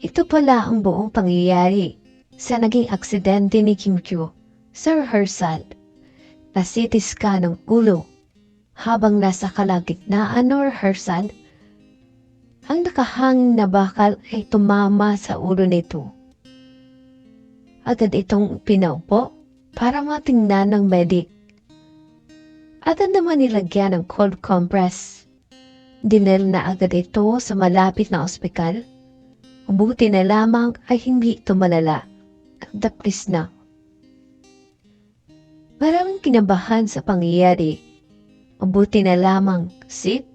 Ito pala ang buong pangyayari sa naging aksidente ni Kim Kyo sa rehearsal. Nasitis ka ng ulo habang nasa kalagitnaan ng rehearsal. Ang nakahanging na bakal ay tumama sa ulo nito. Agad itong pinaupo para matingnan ng medic. Agad naman nilagyan ng cold compress. Dinel na agad ito sa malapit na ospital. Buti na lamang ay hindi ito malala. Dapis na. Maraming kinabahan sa pangyayari. Mabuti na lamang sit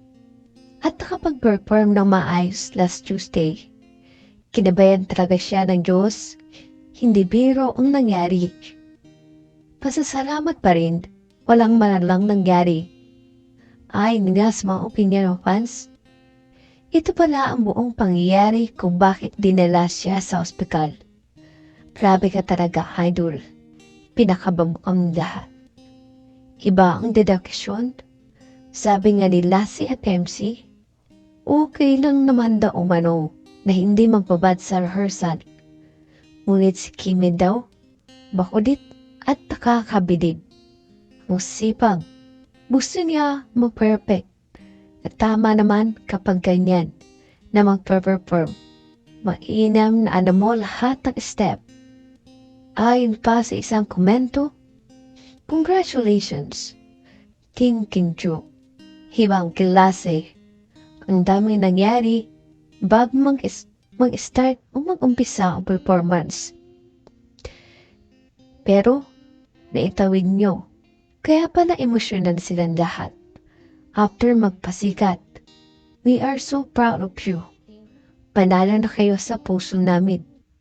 at nakapag-perform ng maayos last Tuesday. Kinabayan talaga siya ng Diyos. Hindi biro ang nangyari. Pasasalamat pa rin. Walang malalang nangyari. Ay, nga sa mga opinion of fans. Ito pala ang buong pangyayari kung bakit dinala siya sa ospital. Grabe ka talaga, idol. Pinakababukang lahat. Iba ang dedukasyon. Sabi nga nila si FMC, okay lang naman daw umano na hindi magbabad sa rehearsal. Ngunit si Kimi daw, bakudit at nakakabilib. Musipag. Gusto niya mag-perfect. At tama naman kapag ganyan na mag-perform. Mainam na alam mo lahat ng step. Ayon pa sa isang komento, Congratulations, King Kim Chu. Hibang klase. Ang dami nangyari bago mag mag-start o mag-umpisa ang performance. Pero, naitawid nyo. Kaya pala emosyonan silang lahat. After magpasikat, we are so proud of you. Panalo na kayo sa puso namin.